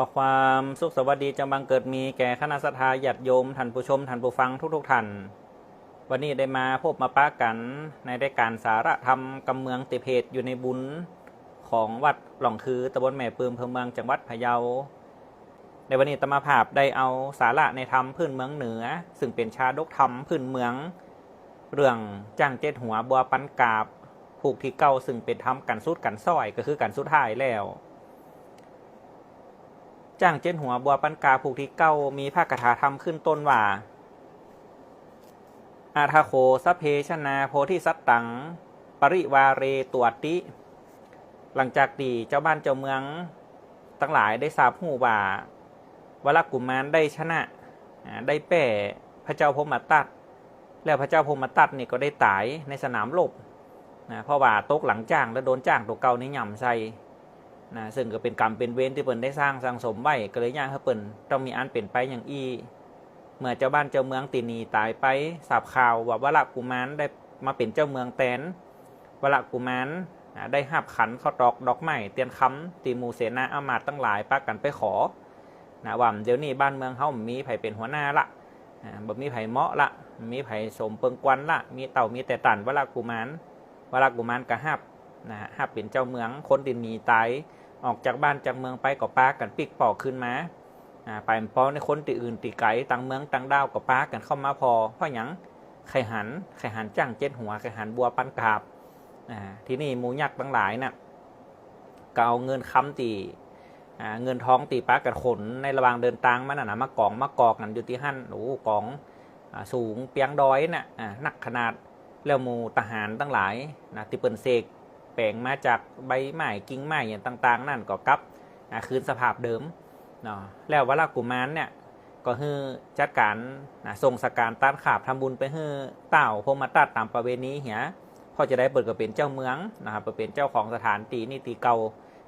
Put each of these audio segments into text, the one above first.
ขอความสุขสวัสดีจงบังเกิดมีแก่คณะสัตยาญาติโยมท่านผู้ชมท่านผู้ฟังทุก ๆท่านวันนี้ได้มาพบมาป้ากันในรายการสาระธรรมกำเมืองติเพจอยู่ในบุญของวัดหล่องคือตำบลแม่ปืมอำเภอเมืองจังหวัดพะเยา ในวันนี้ตมาภาพได้เอาสาระในธรรมพื้นเมืองเหนือ ซึ่งเป็นชาดกธรรมพื้นเมือง เรื่องจ้างเจ็ดหัวบัวปันกาบผูกที่เก้าซึ่งเป็นธรรมกันสุดกันซ้อยก็คือกันสุดท้ายแล้ว จ้างเจ็ดหัวบัวปันกาผูกที่เก้ามีภาคกถาธรรมขึ้นต้นว่า อาทาโคสัพเพชนาโพธิสัตตัง ปริวาเรตวติ หลังจากที่เจ้าบ้านเจ้าเมืองทั้งหลายได้ทราบหูว่าวลกุมารได้ชนะ ได้แป้พระเจ้าพมตัดแล้วพระเจ้าพมตัดนี่ก็ได้ตายในสนามรบนะเพราะว่าตกหลังจ้างแล้วโดนจ้างตัวเก่านี่ย่ำใส่ นะซึ่งก็เป็นกรรมเป็นเวรที่เปิ่นได้สร้างสังสมไว้ก็เลยย่างให้เปิ่นต้องมีอันเป็นไปอย่างอี้เมื่อเจ้าบ้านเจ้าเมืองตีนีตายไปสาบข่าวว่าวลกุมารได้มาเป็นเจ้าเมืองแตนวลกุมารอ่าได้หับขันเข้าดอกดอกไม้เตียนคำตีมูเสนาอามาตตั้งหลายปากกันไปขอนะว่าเดี๋ยวนี้บ้านเมืองเฮามีไผเป็นหัวหน้าละบ่มีไผเหมาะละมีไผสมเปิงกวนละมีเต่ามีแต่ตันวลกุมารวลกุมารก็หับนะฮะหับเป็นเจ้าเมืองคนตีนีตาย ออกจากบ้านจากเมืองไปก็ปากันปิกปอกขึ้นมาอ่าไปพราะในคนตีอื่นตีไก่ต่างเมืองต่างดาวกับป้ากันเข้ามาพอเพราะหยังไข่หันไข่หันจ้างเจ็ดหัวไข่หันบัวปันกาบอ่าที่นี่หมูยักษ์ทั้งหลายน่ะก็เอาเงินค้ำตีอ่าเงินท้องตีป้ากันขนในระหว่างเดินทางมันน่ะนะมากองมากอกกันอยู่ที่หั่นโอ้กองอ่าสูงเปียงดอยน่ะอ่าหนักขนาดแล้วมูทหารทั้งหลายนะที่เปิ่นเสก ปลงมาจากใบไม้กิ่งไม้อย่างต่าง ๆ นั่นก็กลับคืนสภาพเดิมเนาะแล้ววลากุมารเนี่ยก็คือจัดการนะส่งสการต้านขาบทำบุญไปให้เต่าพรมตัดตามประเวณีเหียพอจะได้เปิดก็เป็นเจ้าเมืองนะครับไปเป็นเจ้าของสถานตีนี่ตีเก่า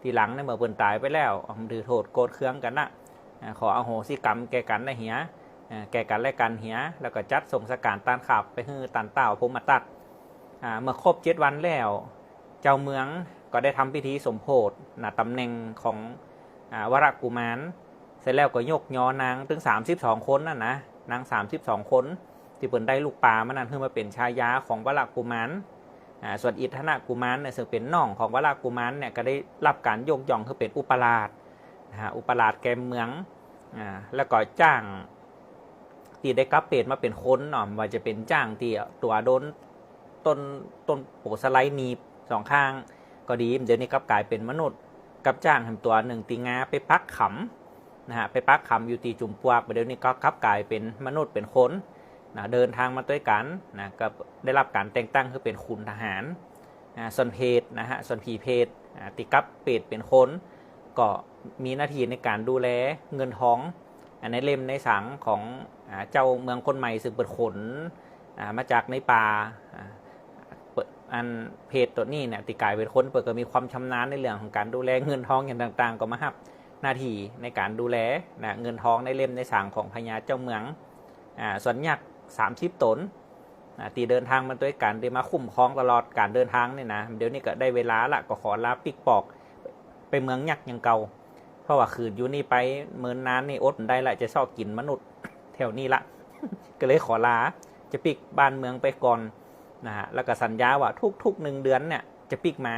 ตีหลังในเมื่อเปิ่นตายไปแล้วถือโทษโกดเครื่องกันนะขออโหสิกรรมแก่กันนะเหียแก่กันและกันเหียแล้วก็จัดส่งสการต้านขาบไปให้ตันเต่าพรมตัดเมื่อครบเจ็ดวันแล้ว เจ้าเมืองก็ได้ทำพิธีสมโพธนะตำแหน่งของอ่าวรกุมาร เสร็จแล้วก็ยกย้อนางถึง 32 คนนั่นนะนาง 32 คน ที่เปิ่นได้ลูกปลามันนั่นคือมาเป็นชายาของวรกุมารส่วนอิทธนากุมารเนี่ยซึ่งเป็นน้องของวรกุมารเนี่ยก็ได้รับการยกย่องคือเป็นอุปราชนะฮะอุปราชแกมเมืองอ่าแล้วก็จ้างที่ได้กลับเปรตมาเป็นคนเนาะว่าจะเป็นจ้างที่ตัวโดนต้นต้นโปสไลนีบ สองข้าง ก็ดีเดี๋ยวนี้กลับกลายเป็นมนุษย์กับจ้างทำตัวหนึ่งตีงาไปปักขำนะฮะไปปักขำอยู่ตีจุ่มปวกเดี๋ยวนี้ก็กลับกลายเป็นมนุษย์เป็นคนนะเดินทางมาด้วยกันนะก็ได้รับการแต่งตั้งคือเป็นคุณทหารนะส่วนเพศนะฮะส่วนผีเพศติกับเป็ดเป็นคนก็มีหน้าที่ในการดูแลเงินทองในเล่มในสังของเจ้าเมืองคนใหม่ซึ่งเป็นขนมาจากในป่า อันเพจตัวนี้เนี่ยติกายเป็นคนเปิดก็มีความชำนาญในเรื่องของการดูแลเงินทองอย่างต่าง ๆ ก็มาหับหน้าที่ในการดูแลนะเงินทองในเล่มในสางของพญาเจ้าเมืองอ่าส่วนยักษ์สามชิปตนอ่าตีเดินทางมาด้วยกันที่มาคุ้มครองตลอดการเดินทางเนี่ยนะเดี๋ยวนี้ก็ได้เวลาละก็ขอลาปิกปอก ไปเมืองยักษ์ย่างเก่า เพราะว่าคืนอยู่นี่ไปเมินนานนี่อดได้ละจะชอบกินมนุษย์แถวนี้ละก็เลยขอลาจะปิกบ้านเมืองไปก่อน นะฮะแล้วก็สัญญาว่าทุกๆหนึ่งเดือนเนี่ยจะปิกมา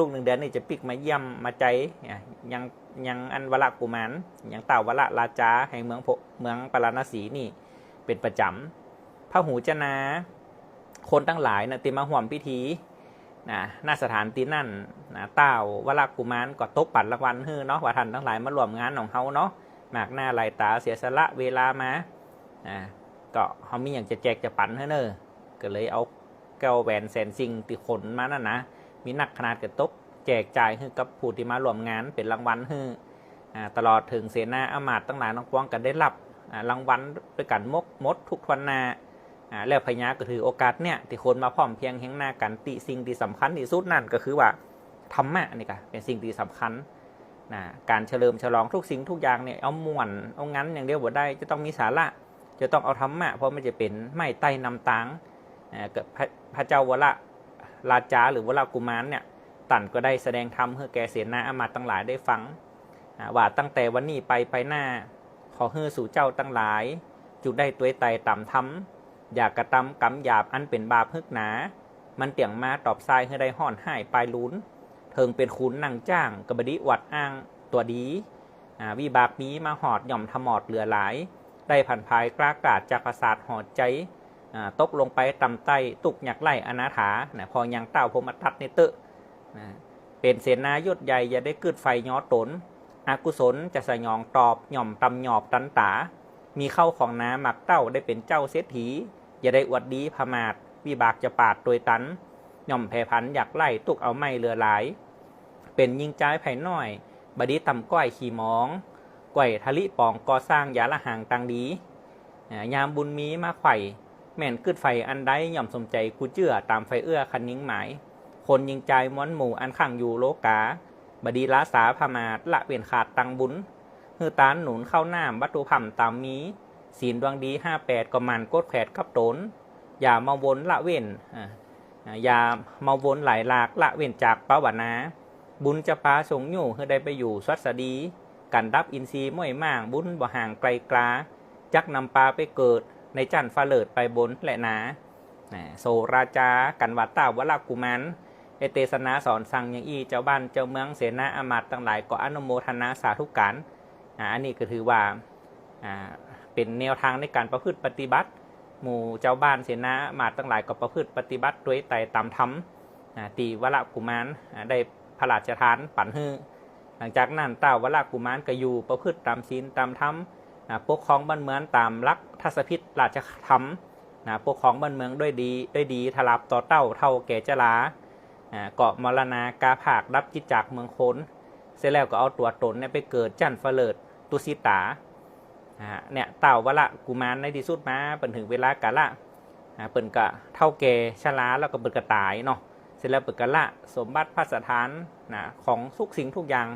ทุกๆหนึ่งเดือนนี่จะปิกมาเยี่ยมมาใจยังยังอันวละกุมารยังเต่าวละราชาแห่งเมืองโพเมืองปาราณสีนี่เป็นประจำพระหูจนา คนตั้งหลายนะติมาห่วมพิธีนะหน้าสถานที่นั่นนะเต้าวละกุมารก็ตกปัดรางวัลฮื้อเนาะว่าท่านทั้งหลายมาร่วมงานของเฮาเนาะหมากหน้าไหลายตาเสียสละเวลามาอ่าก็เขามีอย่างจะแจกจะปันให้เนอก็เลยเอา แก้วแหวนแสนซิงติขนมานั่นนะมีหนักขนาดกระตกแจกจ่ายให้กับผู้ที่มาร่วมงานเป็นรางวัลให้อ่าตลอดถึงเสนาอามาตย์ตั้งหลายน้องกวงกันได้รับรางวัลด้วยกันมกมดทุกทวนนาแล้วพญาก็ถือโอกาสเนี่ยที่คนมาพร้อมเพียงแห่งหน้ากันติสิ่งที่สำคัญที่สุดนั่นก็คือว่าธรรมะนี่ก็เป็นสิ่งที่สำคัญนะการเฉลิมฉลองทุกสิ่งทุกอย่างเนี่ยเอาม่วนเอางั้นอย่างเดียวบ่ได้จะต้องมีสาระจะต้องเอาธรรมะเพราะมันจะเป็นไม่ไต่นำตาง เกิดพระพระเจ้าวละราชาหรือวละกุมารเนี่ยตันก็ได้แสดงธรรมให้แก่เสนาอามาตย์ทั้งหลายได้ฟังว่าตั้งแต่วันนี้ไปไปหน้า ขอเฮือสู่เจ้าตั้งหลาย จุดได้ตัวไตต่ำทำอยากกระทำกำหยาบอันเป็นบาปฮึกหนา มันเตียงมาตอบทรายให้ได้ห่อนหายปลายลุ้นเทิงเป็นคุณนางจ้างกบดีวัดอ้างตัวดีวิบากนี้มาหอดหย่อมทมอดเหลือหลาย ได้ผ่านภายกล้ากาดจากประสาทหอดใจ ตกลงไปตำไตตุกหยักไล่อนาถานะพอยังเต้าพรมทัดในเตอะนะเป็นเสนายศใหญ่อย่าได้กึดไฟย้อตนอากุศลจะสยองตอบหย่อมตำหยอบตันตา มีเข้าของน้ำหมักเต้าได้เป็นเจ้าเศรษฐีอย่าได้อวดดีพมาดวิบากจะปาดโดยตันหย่อมแผ่พันอยากไล่ตุกเอาไม่เรือหลาย เป็นยิงใจายไผ่น้อย บดีตำก้อยขี่มองก้อยทะลิปองก่อสร้างยาละหางตังดียามบุญมีมาไข่ แม่นกึดไฟอันใดย่อมสมใจกูเจื่อตามไฟเอื้อคันยิงหมาย คนยิงใจม้วนหมู่อันข้างอยู่โลกา บดีลาสาพมาดละเปลี่ยนขาดตังบุญฮือตานหนุนเข้าหน้าวัตถุพัมตามมีศีลดวงดีห้าแปดก็มันโกดแขดกับตนอย่ามาวนละเว้นอย่าอย่ามาวนหลายหลากละเว้นจากปาวนาบุญจะปาสงอยู่ให้ได้ไปอยู่สวัสดี กันดับอินทรีย์ม่วยม่างบุญบ่ห่างไกลกลาจักนำปลาไปเกิด ในจันฟ้าเลิดไปบนและหนาโซราจา กันวัตตาวลากุมันเอเตสนาสอนสั่งย่างอี้เจ้าบ้านเจ้าเมืองเสนาอามาตย์ทั้งหลายก็อนุโมทนาสาธุการอันนี้ก็ถือว่าเป็นแนวทางในการประพฤติปฏิบัติ หมู่เจ้าบ้านเสนาอามาตย์ทั้งหลายก็ประพฤติปฏิบัติด้วยไต่ตามธรรมตีวละกุมารอ่าได้พระราชทานปันฮือหลังจากนั้นเต้าวลากุมารก็อยู่ประพฤติตามศีลตามธรรม นะปกครองบ้านเมืองตามลักทัศพิษราชธรรมนะปกครองบ้านเมืองด้วยดีด้วยดีทลับต่อเต้าเท่าแก่เจลาเกาะมรณากาผากรับจิตจากเมืองโคนเสร็จแล้วก็เอาตัวตนเนี่ยไปเกิดจันทร์เฟลิดตุสิตาเนี่ยเต่าวละกุมารในที่สุดมาเป็นถึงเวลากาละเปิ่นกะเท่าแก่ชราแล้วก็เปิ่นกะตายเนาะเสร็จแล้วเปิดกันละสมบัติพระสถานนะของทุกสิ่งทุกอย่าง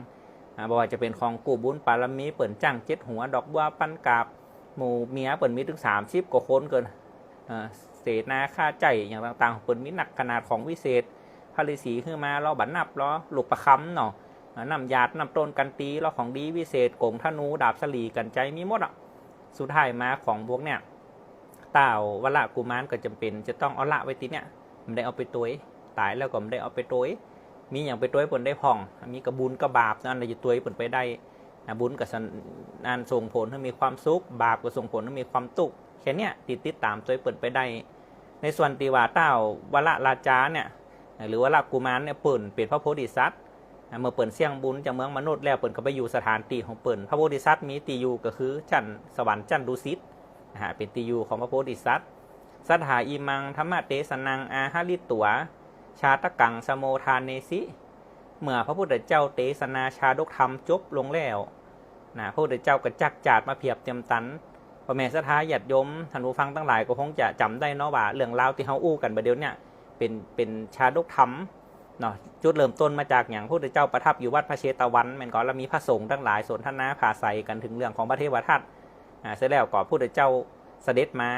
บ่ว่าจะเป็นของกูบุญปารมีเปิ่นจ้างเจ็ดหัว ดอกบัวปั้นกาบ หมู่เมียเปิ่นมีถึงสามสิบกว่าคนเกินเศษนาค่าใจอย่างต่างๆ เปิ่นมีหนักขนาดของวิเศษพระฤาษีขึ้นมาล้อบันนับล้อลูกประคำเนาะนำยาดนำต้นกันตีล้อของดีวิเศษโกงธนูดาบสลีกันใจมีหมดอะสุดท้ายมาของพวกเนี่ยเต่าวละกุมารก็จำเป็น จะต้องเอาละไว้ตีเนี่ยมันได้เอาไปตัวตายแล้วก็ไม่ได้เอาไปตัว มีอย่างไปตัวผลได้พ่อง มีกระบุญกระบาปนั่นเลยจะตัวผลไปได้นะบุญกับนนันส่งผลให้มีความสุข บาปก็ส่งผลให้มีความตุกแค่นี้ติดติดตามตัวผลไปได้ ในส่วนตีว่าเต้าวละราชาเนี่ยหรือว่าละกุมารเนี่ยเปิ่นเป็นพระโพธิสัตว์เมื่อเปิ่นเสี่ยงบุญจากเมืองมนุษย์แล้วเปิ่นก็ไปอยู่สถานตีของเปิ่นพระโพธิสัตว์มีตีอยู่ก็คือจันทร์สวรรค์จันทร์ดุสิตนะฮะเป็นตีอยู่ของพระโพธิสัตว์สัทธาอิมังธรรมเตสนังอาหาริตัว ชาตกังสโมทานเนสิ เมื่อพระพุทธเจ้าเตสนาชาดกธรรมจบลงแล้วนะพระพุทธเจ้าก็จักจาดมาเพียบเต็มตันพระแม่สถาหยัดยมท่านผู้ฟังทั้งหลายก็คงจะจำได้เนาะว่าเรื่องราวที่เขาอู้กันประเดี๋ยวเนี่ยเป็นเป็นชาดกธรรมเนาะจุดเริ่มต้นมาจากอย่างพระพุทธเจ้าประทับอยู่วัดพระเชตวันแม่นก่อนแล้วมีพระสงฆ์ทั้งหลายสนทนาภาใสกันถึงเรื่องของพระเทวทัตอ่าเสร็จแล้วก่อนพระพุทธเจ้าเสด็จมา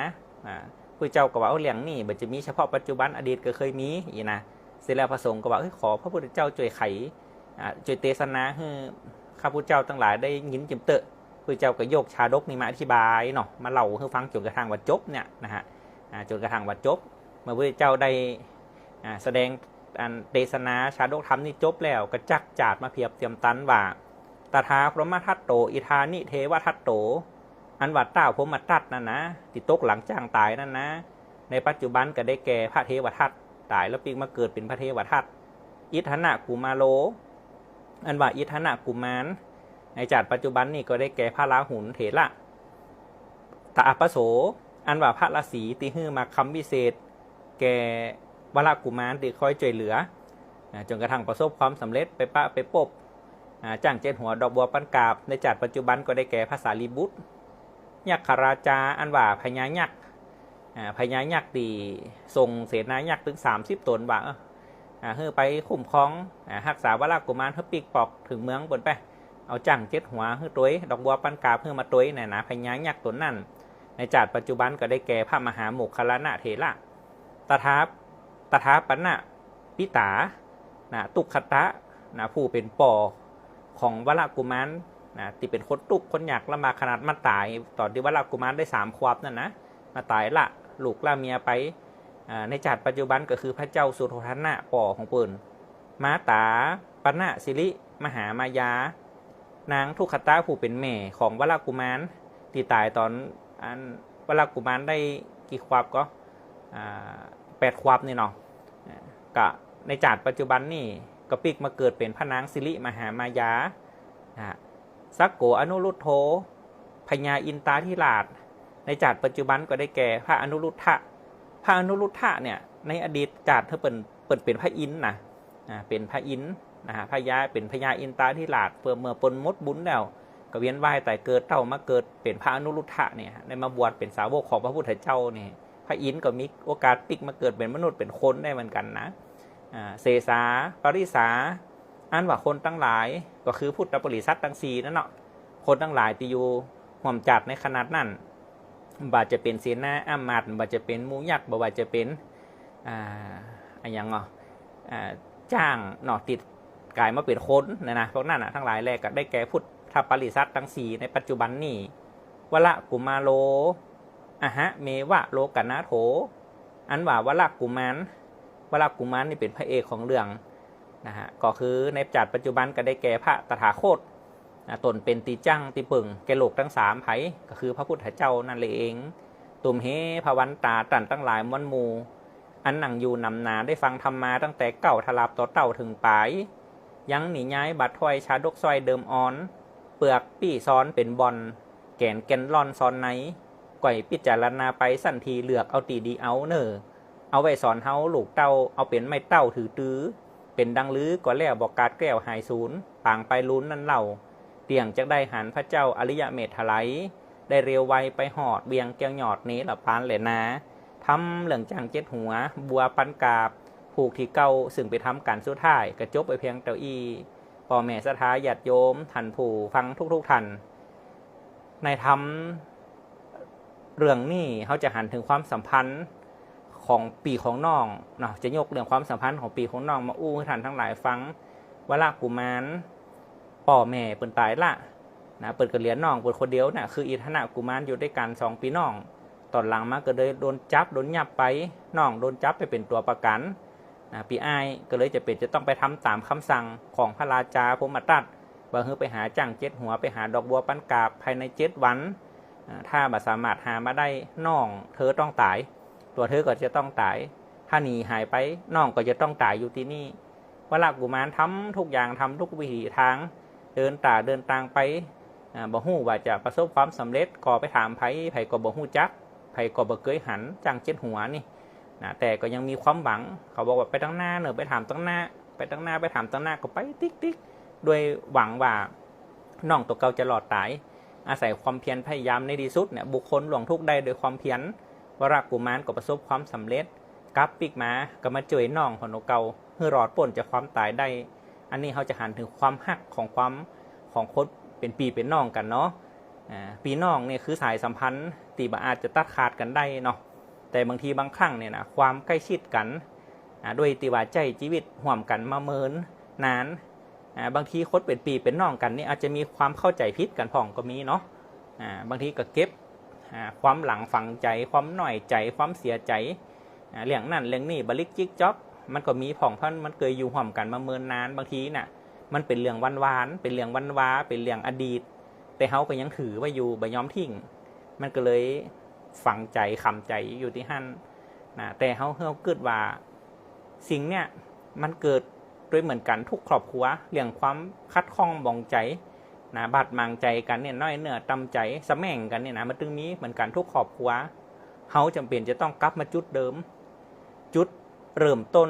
อ่า พระเจ้าก็ว่าเอาเรื่องนี้มันจะมีเฉพาะปัจจุบันอดีตก็เคยมีอีนะเสร็จแล้วพระสงฆ์ก็บอกขอพระพุทธเจ้าช่วยไขอ่าช่วยเตสนาให้ข้าพุทธเจ้าทั้งหลายได้ยินจิมเตอะพระเจ้าก็โยกชาดกนี่มาอธิบายเนาะมาเล่าให้ฟังจนกระทั่งว่าจบเนี่ยนะฮะจนกระทั่งว่าจบ เมื่อพระเจ้าได้แสดงเตสนาชาดกธรรมนี่จบแล้วก็จักจาดมาเพียบเทียมตันว่าตถาพรหมทัตโต อิธานิเทวทัตโต อันวัดเต้าพรหมทัตนั่นนะติดตกหลังจ้างตายนั่นนะ ในปัจจุบันก็ได้แก่พระเทวทัตตายแล้วปีกมาเกิดเป็นพระเทวทัตอิทนะกุมาโล อันว่าอิทนะกุมารในจัดปัจจุบันนี่ก็ได้แก่พระราหุลเถระตาอัปโส อันว่าพระราศีตีฮื้อมาคำวิเศษ แก่วรากุมารที่คอยช่วยเหลือจนกระทั่งประสบความสำเร็จไปปะไปปบอ่าจ้างเจนหัวดอกบัวปันกาบ ในจัดปัจจุบันก็ได้แก่ภาษาลีบุตร ยักขราชาอันว่าพญายักษ์อ่าพญายักษ์ดีส่งเสนายักษ์ถึงสามสิบตนว่าเอ้ออ่าเฮ้อไปคุ้มครองอ่ารักษาวรากุมารเฮ้อปีกปอกถึงเมืองบนไปเอาจังเจ็ดหัวเฮ้อตัวดอกบัวปันกาเพื่อมาตัวเนี่ยนะพญายักษ์ตนนั่นในจัดปัจจุบันก็ได้แก่พระมหาโมคคลานะเถระตถาตถาปนะปิตานะตุขตะนะผู้เป็นปอของวรากุมาร นะที่เป็นคนตุกคนอยากลำบาขนาดมาตายตอนที่ว่าลากุมารได้สามขวบนั่นนะมาตายละลูกล่าเมียไปในจัดปัจจุบันก็คือพระเจ้าสุโธทนะป่อของเปิ่นมาตาปณะสิริมหามายา นางทุกขตาผู้เป็นแม่ของวลากุมารที่ตายตอนอันวลากุมารได้กี่ควบก็แปดควบนี่เนาะอ่ากะในจัดปัจจุบันนี่ก็ปิกมาเกิดเป็นพระนางสิริมหามายา สักโกอนุรุตโธพญาอินตาธิราช ในจัดปัจจุบันก็ได้แก่พระอนุรุทธะพระอนุรุทธะเนี่ยในอดีตจัดเธอเป็นเปิดเป็นพระอินทร์นะเป็นพระอินทร์นะฮะพญาเป็นพญาอินตาธิราชเพื่อเมื่อปนมดบุญแล้วก็เวียนว่ายแต่เกิดเต่ามาเกิดเป็นพระอนุรุทธะเนี่ยได้มาบวชเป็นสาวกของพระพุทธเจ้าเนี่ยพระอินทร์ก็มีโอกาสปิกมาเกิดเป็นมนุษย์เป็นคนได้เหมือนกันนะเสสาปริสา อันว่าคนตั้งหลายก็คือพุทธบริษัททั้งสี่นั่นเนาะคนตั้งหลายที่อยู่ห่วมจัดในขนาดนั้นบาจะเป็นเสนาอามาตย์บาจะเป็นมูยักษ์บาจะเป็นอ่าอะไรอย่างเนาะจ้างเนาะติดกลายมาเป็นคนนะนะพวกนั้นอะทั้งหลายแรกก็ได้แก่พุทธปริษัททั้งสี่ในปัจจุบันนี่วละกุมาโลอะฮะเมวะโลกนาโถ อันว่าวละกุมารวละกุมารนี่เป็นพระเอกของเรื่อง นะฮะก็คือในจัดปัจจุบันก็ได้แก่พระตถาคตตนเป็นตีจังตีปึงแกโลกทั้งสามไผก็คือพระพุทธเจ้านั่นเลยเอง ตุมเฮพระวันตาตันตั้งหลายมวนมู อันหนังอยู่นำนาได้ฟังธรรมมาตั้งแต่เก่าทลาบต่อเต่าถึงปลาย ยังหนีย้ายบัดถอยชาดกซอยเดิมอ่อน เปลือกปี้ซ้อนเป็นบอลแกนแกนลอนซ้อนไหนก่อยพิจารณาไปสันทีเหลือกเอาตีดีเอาเนอเอาไว้สอนเฮาลูกเต้าเอาเป็นไม่เต้าถือตื้อ เป็นดังลือก็แล้วบอกกาดแก้วหายศูนย์ปางไปลุ้นนั่นเล่าเตียงจะได้หันพระเจ้าอริยเมถไลได้เร็วไวไปหอดเบียงแก้วหยอดนี้ละปานเลยนะทำเหลืองจังเจ็ดหัว บัวปันกาบ ผูกที่เก่าซึ่งไปทำการสุดท้ายกระจบไปเพียงเต้าอี้พ่อแม่สถาญาติโยมทันผู้ฟังทุกๆท่านในทำเรื่องนี้เขาจะหันถึงความสัมพันธ์ ของปีของน้องเนาะจะยกเรื่องความสัมพันธ์ของปีของน้องมาอู้ให้ท่านทั้งหลายฟังว่าละกุมารพ่อแม่เปิ่นตายละนะเปิดกระเหรียญน้องเปิดคนเดียวน่ะคืออิทนากุมารอยู่ด้วยกันสองปีน้องตอนหลังมาก็เลยโดนจับโดนยับไปน้องโดนจับไปเป็นตัวประกันนะปีอ้ายก็เลยจะเป็นจะต้องไปทำตามคำสั่งของพระราชาพมตัดว่าเฮือไปหาจ้างเจ็ดหัวไปหาดอกบัวปั้นกาบภายในเจ็ดวัน ถ้าบ่สามารถหามาได้น้อง เธอต้องตาย ตัวเธอก็จะต้องตาย ถ้าหนีหายไปน้องก็จะต้องตายอยู่ที่นี่วลากุมารทำทุกอย่างทำทุกวิถีทาง เดินตาเดินตางไปบ่ฮู้ว่าจะประสบความสำเร็จก็ไปถามไผไผก็บ่ฮู้จักไผก็บ่เคยหันจังเจ็ดหัวนี่นะแต่ก็ยังมีความหวัง เขาบอกว่าไปตั้งหน้าเนอะไปถามตั้งหน้า ไปตั้งหน้าไปถามตั้งหน้าก็ไปติ๊กติ๊กด้วยหวังว่าน้องตัวเก่าจะหลอดตาย อาศัยความเพียรพยายามในที่สุดเนี่ยบุคคลหลวงทุกได้โดยความเพียร วรกุมารก็ประสบความสำเร็จกลับปีกมาก็มาเจอน้องของตัวเกาเพื่อรอดพ้นจากความตายได้ อันนี้เขาจะหันถึงความหักของความของคนเป็นปีเป็นน้องกันเนาะปีน้องเนี่ยคือสายสัมพันธ์ตีบาอาจจะตัดขาดกันได้เนาะแต่บางทีบางครั้งเนี่ยนะความใกล้ชิดกันด้วยติว่าใจชีวิตห่วมกันมาเมินนานบางทีคดเป็นปีเป็นน้องกันนี่อาจจะมีความเข้าใจผิดกันพ่องก็มีเนาะบางทีก็เก็บ ความหลังฝังใจความหน่อยใจความเสียใจเรื่องนั่นเรื่องนี้บลิกจิกจ๊อกมันก็มีพ่องเพันมันเคยอยู่ห่วมกันมาเมินนานบางทีน่ะ มันเป็นเรื่องวันวาน เป็นเรื่องวันวาเป็นเรื่องอดีต แต่เขาก็ยังถือไว่าอยู่ใบยอมทิ้งมันก็เลยฝังใจคำใจอยู่ที่หั่นนะแต่เขาเขาเกิดว่า สิ่งเนี่ยมันเกิดด้วยเหมือนกันทุกครอบครัวเรื่องความคัดข้องบองใจ นะบาดมางใจกันเนี่ยน้อยเนื้อตำใจสะแม่งกันเนี่ยนะมันตึงมีเหมือนกันทุกครอบครัวเขาจำเป็นจะต้องกลับมาจุดเดิม จุดเริ่มต้น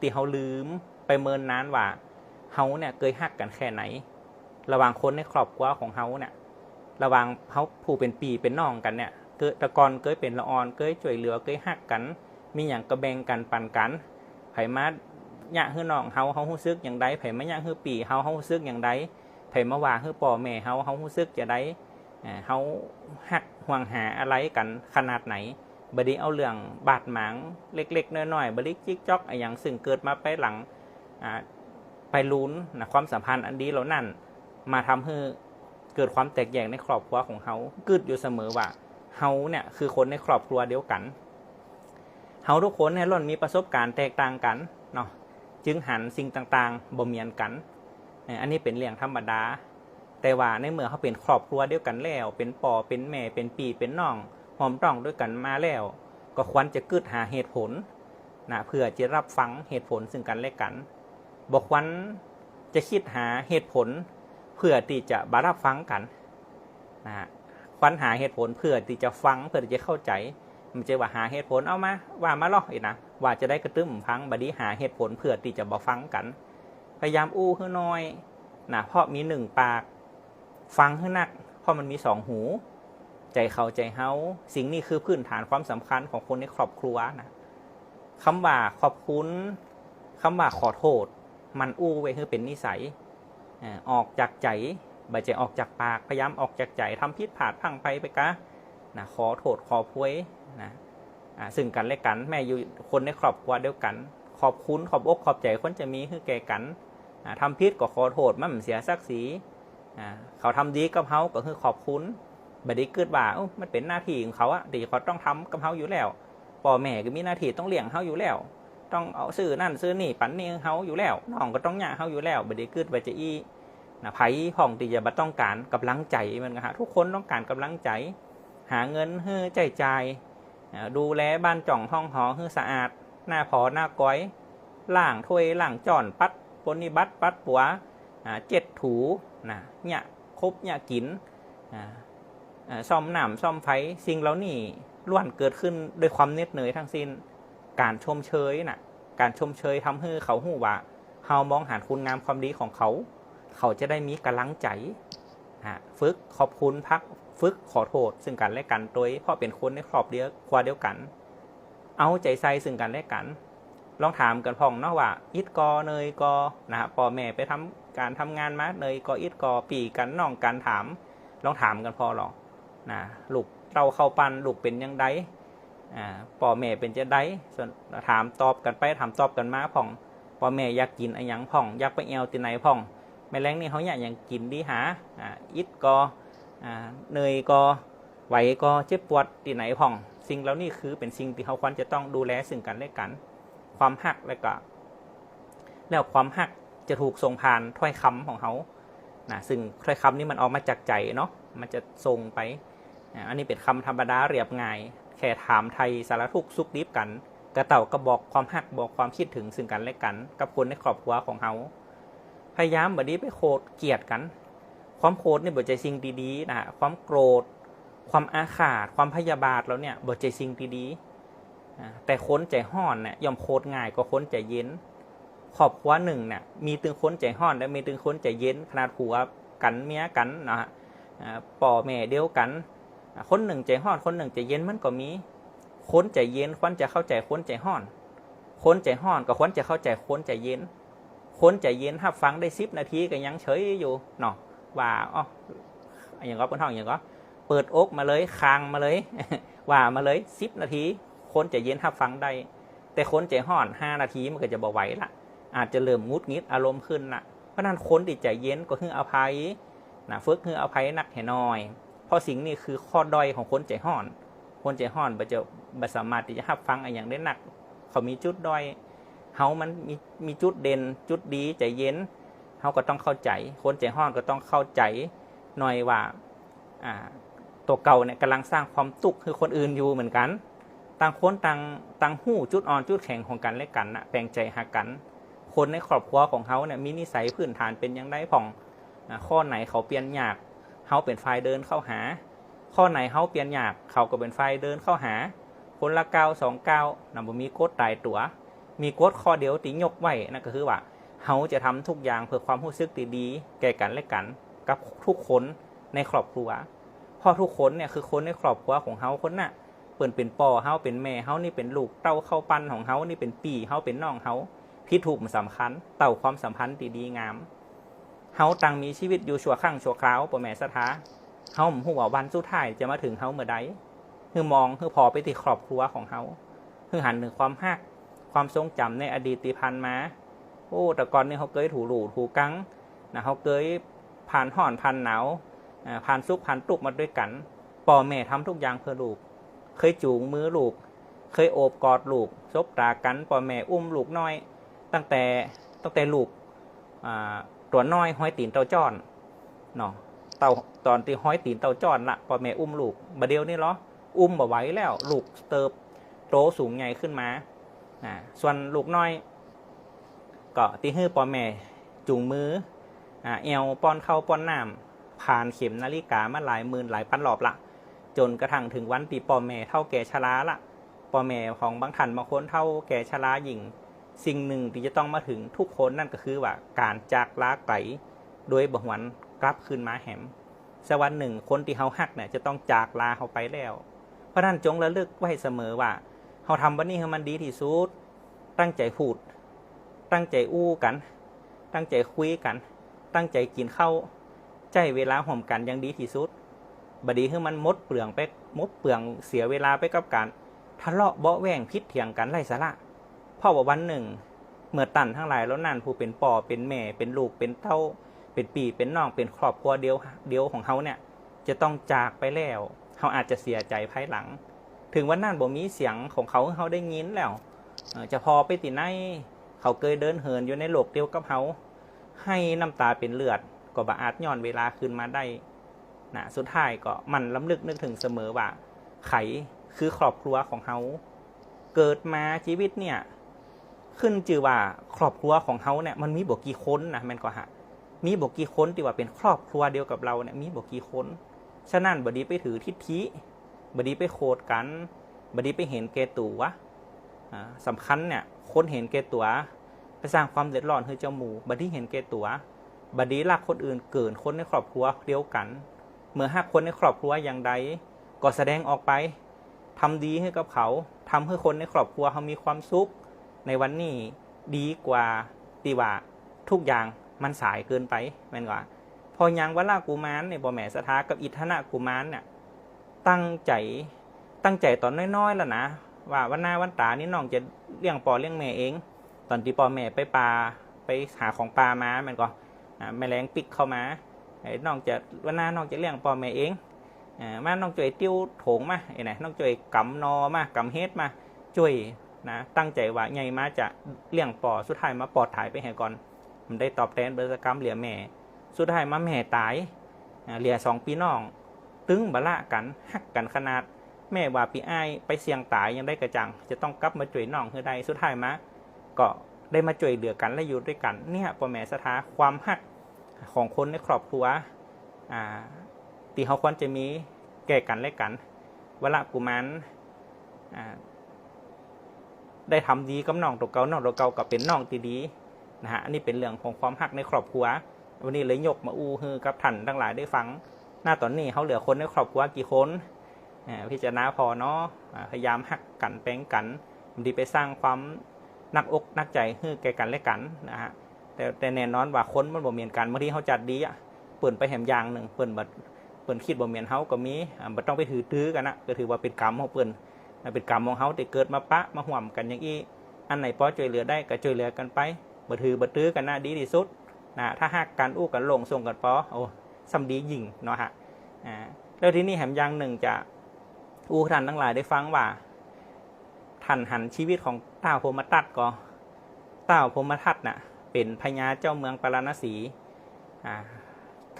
ที่เขาลืมไปเมินนานว่าเฮาเนี่ยเคยฮักกันแค่ไหน ระหว่างคนในครอบครัวของเฮาเนี่ยระหว่างเฮาผู้เป็นปีเป็นน้องกันเนี่ยเกิดตะกอนเคยเป็นละออนเคยช่วยเหลือเคยฮักกัน มีอย่างกระแบงกันปันกันไผมาย่าฮื้อน้องเฮาเฮาฮู้ซึกอย่างใดไผมาย่าฮื้อปีเฮาเฮาฮู้ซึกอย่างใด ไผมาว่าฮื้อพ่อแม่เฮาเฮาฮู้ซึกจะได้เฮาฮักห่วงหาอะไรกันขนาดไหนบดีเอาเรื่องบาดหมางเล็กๆน้อยๆบริกจิกจอกอย่างซึ่งเกิดมาไปหลังไปลุ้นนะความสัมพันธ์อันดีเหล่านั้น มาทำให้เกิดความแตกแยกในครอบครัวของเขากึดอยู่เสมอว่าเฮาเนี่ยคือคนในครอบครัวเดียวกันเฮาทุกคนเนี่ยล้วนมีประสบการณ์แตกต่างกันเนาะจึงหันสิ่งต่างๆบ่เมือนกัน อันนี้เป็นเรื่องธรรมดา แต่ว่าในเมื่อเขาเป็นครอบครัวเดียวกันแล้ว เป็นปอเป็นแม่ เป็นปีเป็นน้องหอมต้องด้วยกันมาแล้ว ก็ควรจะกึดหาเหตุผลนะเพื่อจะรับฟังเหตุผลซึ่งกันและกัน บอกวันจะคิดหาเหตุผล เพื่อที่จะบารับฟังกันนะฮะควันหาเหตุผลเพื่อที่จะฟังเพื่อที่จะเข้าใจ มันจะว่าหาเหตุผลเอามาว่ามาล่ออีกนะว่าจะได้กระตุ้มฟังบดนีหาเหตุผลเพื่อที่จะบ่ฟังกัน พยายามอู้ให้น้อยนะเพราะมีหนึ่งปาก ฟังให้นัก เพราะมันมีสองหู ใจเขาใจเฮาสิ่งนี้คือพื้นฐานความสำคัญของคนในครอบครัวนะคำว่าขอบคุณคำว่าขอโทษ มันอู้ไว้คือเป็นนิสัยออกจากใจใบใจออกจากปากพยายามออกจากใจทำพิษผาดพังไปไปกะนะขอโทษขอพวยนะอ่าซึ่งกันและกันแม่อยู่คนในครอบครัวเดียวกัน ขอบคุณขอบอกขอบใจคนจะมีคือแก่กัน อ่าทำพิษก็ขอโทษมันเสียศักดิ์ศรีอ่าเขาทำดีกับเฮาก็คือขอบคุณบัดนี้เกิดว่าเอ้มันเป็นหน้าที่ของเขาอะดีเขาต้องทำกับเฮาอยู่แล้วพ่อแม่ก็มีหน้าที่ต้องเลี้ยงเฮาอยู่แล้ว ต้องเอาซื้อนั่นซื้อนี่ปันนี่เฮาอยู่แล้วน้องก็ต้องหย่าเฮาอยู่แล้วบัดนี้เกิดว่าจะอีนะไผพ่องที่จะบ่ต้องการกำลังใจมันก็ฮะทุกคนต้องการกำลังใจ หาเงินเฮ้อใจใจอ่าดูแลบ้านจ่องห้องหอเฮ้อสะอาด หน้าพอหน้าก้อยล่างถ้วยล่างจอนปัด ปนิบัติปัดปัวเจ็ดถูนะเนี่ยคบเนี่ยกินอ่าอ่าซ่อมหน้ำซ่อมไฟสิ่งเหล่านี้ล้วนเกิดขึ้นด้วยความเน็ดเหนื่อยทั้งสิ้น การชมเชยน่ะ การชมเชยทำให้เขาหูว่าเฮามองหาคุณงามความดีของเขา เขาจะได้มีกำลังใจฮะฝึกขอบคุณพักฝึกขอโทษ ซึ่งกันและกันโดยเพราะเป็นคนในครอบเดียวครัวเดียวกัน เอาใจใส่ซึ่งกันและกัน ลองถามกันพ่องเนาะว่าอิดกอเนยกอนะฮะพ่อแม่ไปทำการทำงานมาเนยกออิดกอปีกันน้องกันถาม ลองถามกันพอหรอกนะลูกเราเข้าปันลูกเป็นยังไงอ่าพ่อแม่เป็นจะไดส่วนถามตอบกันไปถามตอบกันมาพ่องพ่อแม่อยากกินอะไรยังพ่องอยากไปแอวที่ไหนพ่องแมลงนี่เขาอยากอย่างกินดีหาอ่าอิดก็อ่าเนยก็ไหวก็เจ็บปวดที่ไหนพ่อง สิ่งเหล่านี้คือเป็นสิ่งที่เขาควรจะต้องดูแลซึ่งกันและกัน ความหักและก็แล้วความหักจะถูกส่งผ่านถ้อยคำของเขานะซึ่งถ้อยคำนี้มันออกมาจากใจเนาะมันจะส่งไปอันนี้เป็นคำธรรมดาเรียบง่าย แค่ถามไทยสารทุกข์สุขดิบกัน กระเต่าก็บอกความหักบอกความคิดถึงซึ่งกันและกัน กับคนในครอบครัวของเขาพยายามแบดีไปโคดเกลียดกัน ความโคดนี่บ่ใจสิ่งดีๆนะฮะความโกรธ ความอาฆาตความพยาบาทแล้วเนี่ยบ่ใจสิ่งดีๆ แต่ค้นใจห้อนเนี่ยยอมโคดง่ายกว่าคนใจเย็นครอบครัวหนึ่งเนี่ยมีตึงค้นใจห้อน และมีตึงค้นใจเย็นขนาดผัวกันเมียกันนะฮะป่อแม่เดียวกัน คนหนึ่งใจห้อน คนหนึ่งใจเย็นมันก็มีค้นใจเย็นควรจะเข้าใจค้นใจห้อน ค้นใจห้อนก็ควรจะเข้าใจค้นใจเย็น ค้นใจเย็นถ้าฟังได้สิบนาทีก็ยังเฉยอยู่เนาะว่าอ๋ออย่างก็เป็นห้องอย่างก็เปิดอกมาเลยคางมาเลย ว่ามาเลยสิบนาที คนใจเย็นถ้าฟังได้ แต่คนใจห้อนห้านาทีมันก็จะบ่ไหวละอาจจะเริ่มงุดงิดอารมณ์ขึ้นละเพราะนั้นคนที่ใจเย็นก็คืออภัยนะฝึกคืออภัยนักให้น้อย เพราะสิ่งนี้คือข้อด้อยของคนใจห้อน คนใจห้อนบ่จะบ่สามารถที่จะรับฟังอะไรอย่างได้หนัก เขามีจุดด้อยเฮามันมีมีจุดเด่นจุดดีใจเย็นเฮาก็ต้องเข้าใจ คนใจห้อนก็ต้องเข้าใจหน่อยว่าอ่าตัวเก่าเนี่ยกำลังสร้างความตุกคือคนอื่นอยู่เหมือนกัน ต่างคนต่างต่างหู้จุดอ่อนจุดแข็งของกันและกันนะแปลงใจหากัน คนในครอบครัวของเขาเนี่ยมีนิสัยพื้นฐานเป็นอยังไงผ่องข้อไหนเขาเปลี่ยนยากเฮาเป็นฝ่ายเดินเข้าหา ข้อไหนเฮาเปลี่ยนยากเขาก็เป็นฝ่ายเดินเข้าหา คนละก้าวสองก้าวนำบ่มีกฎตรตายตัว มีกฎข้อเดียวตียกไว้นั่นก็คือว่าเฮาจะทำทุกอย่างเพื่อความรู้สึกดีๆแก่กันและกัน กับทุกคนในครอบครัวเพราะทุกคนเนี่ยคือคนในครอบครัวของเฮาคนน่ะ เปิ่นเป็นป่อเฮาเป็นแม่เฮานี่เป็นลูกเต้าเข้าปันของเฮานี่เป็นปีเฮาเป็นน้องเฮาพิถูกมันสำคัญ เต่าความสัมพันธ์ดีๆงามเฮาตังมีชีวิตอยู่ชั่วข้างชั่วคราวป่แม่สถาเฮาหมหัวาวันสุดท้ายจะมาถึงเฮาเมื่อใดคือมองคือพอไปที่ครอบครัวของเฮาคือหันถึงความฮักความทรงจำในอดีตที่ผ่านมา โอ้แต่ก่อนนี่เขาเคยถูหลูถูกังนะเขาเคยผ่านห่อนผ่านหนาวผ่านสุขผ่านตุกมาด้วยกันพ่อแม่ทำทุกอย่างเพื่อลูก เคยจูงมือลูก เคยโอบกอดลูกซบตากันพ่อแม่อุ้มลูกน้อย ตั้งแต่ตั้งแต่ลูกตัวน้อยห้อยตีนเต้าจ้อนเนาะเต่าตอนที่ห้อยตีนเต้าจ้อนละพ่อแม่อุ้มลูกบาเดียวนี่เหรออุ้มบ่ไหวแล้ว ลูกเติบโตสูงใหญ่ขึ้นมาอ่าส่วนลูกน้อยก็ที่ฮื้อพ่อแม่จูงมืออ่าเอวป้อนเข้าป้อนน้ำผ่านเข็มนาฬิกามาหลายหมื่นหลายพันรอบละ จนกระทั่งถึงวันที่พ่อแม่เท่าแก่ชราละพ่อแม่ของบางท่านบางคนเท่าแก่ชราหญิง สิ่งหนึ่งที่จะต้องมาถึงทุกคนนั่นก็คือว่าการจากลาไกลโดยบหวนกลับคืนมาแหมสักวันหนึ่งคนที่เฮาฮักเนี่ยจะต้องจากลาเขาไปแล้ว เพราะนั้นจงระลึกไว้เสมอว่าเฮาทำวันนี้ให้มันดีที่สุดตั้งใจพูด ตั้งใจอู้กัน ตั้งใจคุยกัน ตั้งใจกินข้าวใจเวลาห่มกันอยังดีที่สุด บดีคือมันมดเปลืองไปมดเปลืองเสียเวลาไปกับการทะเลาะเบาะแวงพิษเถียงกันไร้สาระเพราะว่าวันหนึ่ง เมื่อตันทั้งหลายแล้วนั่นผู้เป็นป่อเป็นแม่ เป็นลูกเป็นเต้า เป็นปีเป็นน้องเป็นครอบครัวเดียวเดียวของเขาเนี่ยจะต้องจากไปแล้วเขาอาจจะเสียใจภายหลัง ถึงวันนั้นบ่มีเสียงของเขาเขาได้ยินแล้วจะพอไปติไหนเขาเคยเดินเหินอยู่ในโลกเดียวกับเขาให้น้ำตาเป็นเลือดก็บ่อาจย้อนเวลาคืนมาได้ นะสุดท้ายก็มันล้ำลึกนึกถึงเสมอว่า ไขคือครอบครัวของเขาเกิดมาชีวิตเนี่ย ขึ้นจือว่าครอบครัวของเขาเนี่ยมันมีบกี่คนนะแมนก็ฮะมีบกี่คนที่ว่าเป็นครอบครัวเดียวกับเราเนี่ยมีบกี่คนฉะนั้นบดีไปถือทิฏฐิบดีไปโคดกันบดีไปเห็นแกตัวอ่าสำคัญเนี่ยคนเห็นแกตัวไปสร้างความเดือดร้อนให้เจ้าหมูบดีเห็นแกตัวบดีรักคนอื่นเกินคนในครอบครัวเดียวกัน เมื่อหากคนในครอบครัวอย่างใดก็แสดงออกไปทำดีให้กับเขาทำให้คนในครอบครัวเขามีความสุข ในวันนี้ดีกว่าตีว่าทุกอย่างมันสายเกินไปแม่นกว่า พอยังวัลากุมารเนี่ยบ่แม่สถากับอิทธนะกุมารเนี่ยตั้งใจตั้งใจตอนน้อยๆแล้วนะว่าวันหน้าวันตานี่น้องจะเลี้ยงปอเลี้ยงแม่เอง ตอนที่ปอแม่ไปปลาไปหาของปลามาแม่นก็อ่าแมลงปิกเข้ามา น้องจะวันหน้าน้องจะเลี้ยงพ่อแม่เองอ่ามาน้องจ่วยติ้วโถงมาไอ้ไหนน้องจ่วยกำนอมากำเฮ็ดมาจ่วยนะตั้งใจว่าไงมาจะเลี้ยงปอสุดท้ายมาปอดถ่ายไปให้ก่อนมันได้ตอบแทนบร์สกรรมเหลียแม่ สุดท้ายมาแม่ตายเหลียสองปีน้อง ตึงบะละกันหักกันขนาด แม่ว่าปีอ้ายไปเสี่ยงตายยังได้กระจัง จะต้องกลับมาจ่วยน้องเฮือใดสุดท้ายมาก็ได้มาจ่วยเหลือกันและอยู่ด้วยกันเนี่ยพ่อแม่สถาความหัก ของคนในครอบครัวอ่าที่เขาควรจะมีแก่กันและกันเวลากุมารอ่าได้ทำดีกับน้องตัวเก่าน้องตัวเก่าก็เป็นน้องที่ดีนะฮะอันนี้เป็นเรื่องของความหักในครอบครัว วันนี้เลยยกมาอู้ฮือกับท่านทั้งหลายได้ฟัง หน้าตอนนี้เขาเหลือคนในครอบครัวกี่คนพิจารณาพอเนาะพยายามหักกันแป้งกันดีไปสร้างความนักอกนักใจให้แก่กันและกันนะฮะ แต่แต่แน่นอนว่าคนมันบ่เมียนกันบางทีเขาจัดดีอะเปิ่นไปแหมยางหนึ่งเปิ่นบัดเปิ่นคิดบ่เมียนเฮาก็มีอ่าบ่ต้องไปถือตื้อกันนะก็ถือว่าเป็นกรรมของเปิ่นเป็นกรรมของเฮาที่เกิดมาปะมาห่วมกันอย่างอี้อันไหนพอช่วยเหลือได้ก็ช่วยเหลือกันไปบ่ถือบ่ตื้อกันนะดีที่สุดนะถ้าหักกันอู้กันลงส่งกันปอโอ้สำดียิ่งเนาะฮะอ่าแล้วที่นี่แหมยางหนึ่งจะอู้ท่านทั้งหลายได้ฟังว่าท่านหันชีวิตของเต้าพมตัดก็เต้าพมทัดน่ะ เป็นพญาเจ้าเมืองปาราณสี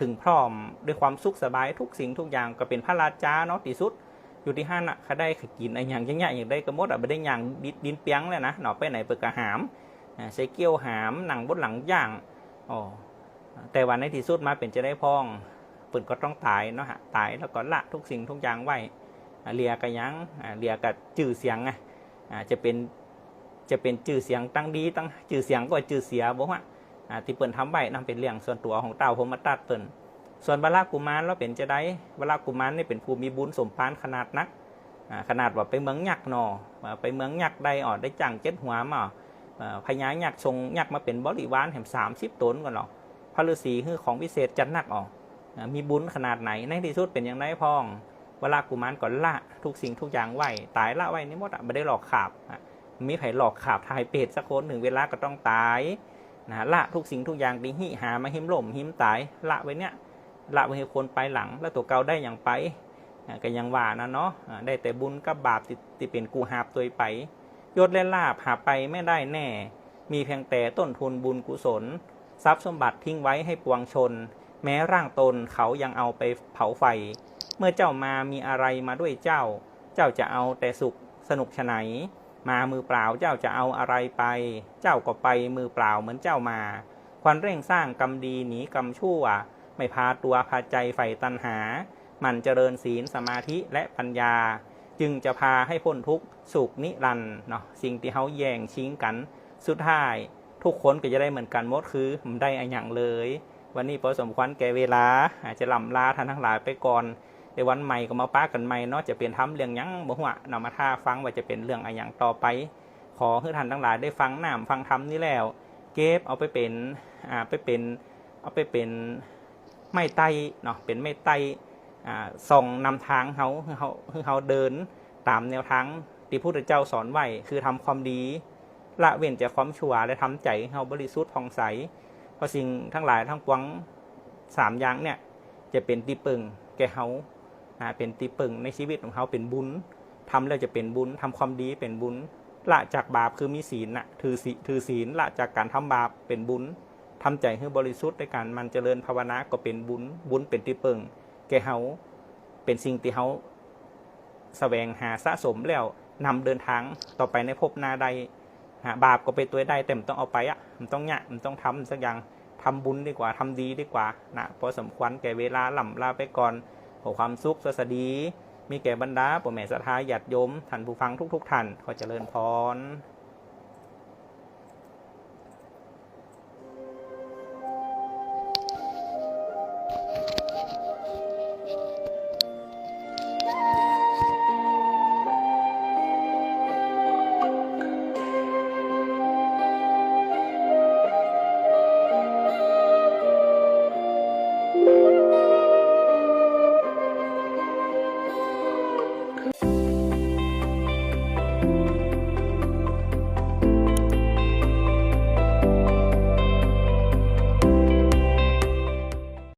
ถึงพร้อมด้วยความสุขสบายทุกสิ่งทุกอย่างก็เป็นพระราชาเนาะที่สุด อยู่ที่ห้าน่ะเขาได้ขกินอ้อย่างอย่างเงี้ยอย่างได้กระมดอะไม่ได้อย่างดินดินเปียงเลยนะหนอไปไหนเปิดกระหามใช้เกี้ยวหามหนังบดหลังย่างอ๋อแต่วันในที่สุดมาเป็นจะได้พองเปิดก็ต้องตายเนาะฮะตายแล้วก็ละทุกสิ่งทุกอย่างไว้เลียกระยังเลียกับจื่อเสียงไงจะเป็น จะเป็นจื่อเสียงตั้งดีตั้งจื่อเสียงก็จื่อเสียบอกว่าอ่าที่เปิ่นทำใบนั่นเป็นเรื่องส่วนตัวของเต่าพมตัดเปิ่นส่วนบาลากุมารเราเป็นจะได้บาลากุมารนี่เป็นผู้มีบุญสมปานขนาดนักขนาดว่าไปเมืองยักษ์หนอไปเมืองยักษ์ได้ออได้จังเจ็ดหัวมาอ่าพญายักษ์ทรงยักษ์มาเป็นบริวารแห่งสามสิบตนก่อนหรอกพระฤาษีคือของพิเศษจัดหนักออกอ่ามีบุญขนาดไหนในที่สุดเป็นอย่างไรพ้องเวลากุมารก่อนละทุกสิ่งทุกอย่างไหวตายละไหวนี่หมดอะไม่ได้หลอกขาบอะ มีไผ่หลอกขาบทายเป็ดสักคนหนึ่งเวลาก็ต้องตายนะละทุกสิ่งทุกอย่างดีหิหามาหิมหล่มหิมตายละไว้เนี่ยละไว้ให้คนไปหลัง แล้วตัวเก่าได้อย่างไปก็ยังว่านะเนาะได้แต่บุญกับบาปที่ที่เป็นกูหาบตัวไปยศและลาบหาไปไม่ได้แน่ มีเพียงแต่ต้นทุนบุญกุศล ทรัพย์สมบัติทิ้งไว้ให้ปวงชน แม้ร่างตนเขายังเอาไปเผาไฟ เมื่อเจ้ามามีอะไรมาด้วยเจ้า เจ้าจะเอาแต่สุขสนุกฉะไหน มามือเปล่าเจ้าจะเอาอะไรไป เจ้าก็ไปมือเปล่าเหมือนเจ้ามา ควันเร่งสร้างกรรมดีหนีกรรมชั่ว ไม่พาตัวพาใจใฝ่ตัณหา มันเจริญศีลสมาธิและปัญญา จึงจะพาให้พ้นทุกข์สุขนิรันด์เนาะสิ่งที่เขาแย่งชิงกัน สุดท้าย ทุกคนก็จะได้เหมือนกันหมดคือผมได้อะอย่างเลย วันนี้พอสมควรแก่เวลาอาจจะลำลาท่านทั้งหลายไปก่อน ในวันใหม่ก็มาป้ากันใหม่เนาะจะเป็นทำเรื่องยังบ่หัวนำมาท่าฟังว่าจะเป็นเรื่องอะไรอย่างต่อไป ขอให้ท่านทั้งหลายได้ฟังน้ำฟังธรรมนี่แล้ว เก็บเอาไปเป็นอ่าไปเป็นเอาไปเป็นไม้ไตเนาะเป็นไม้ไตอ่าส่องนำทางเขาเขาเขาเดินตามแนวทางที่พระพุทธเจ้าสอนไว้คือทำความดีละเว้นจากความชั่วและทำใจให้เราบริสุทธิ์ผ่องใสเพราะสิ่งทั้งหลายทั้งปวงสามอย่างเนี่ยจะเป็นตีปึงแก่เขา อ่าเป็นตีปึงในชีวิตของเขาเป็นบุญทำแล้วจะเป็นบุญทำความดีเป็นบุญละจากบาปคือมีศีลนะถือศีถือศีลละจากการทำบาปเป็นบุญทำใจให้บริสุทธิ์ในการมันเจริญภาวนาก็เป็นบุญบุญเป็นตีปึงแก่เขาเป็นสิ่งที่เขาแสวงหาสะสมแล้วนำเดินทางต่อไปในภพนาใดบาปก็ไปตัวได้แต่มต้องเอาไปอะมันต้องเนี่ยมันต้องทำสักอย่างทำบุญดีกว่าทำดีดีกว่านะพราะสมควรแก่เวลาหล่ำลาไปก่อน ขอความสุขสวัสดี มีแก่บรรดาปู่แม่ศรัทธาญาติโยมท่านผู้ฟังทุก ๆ ท่านขอเจริญพร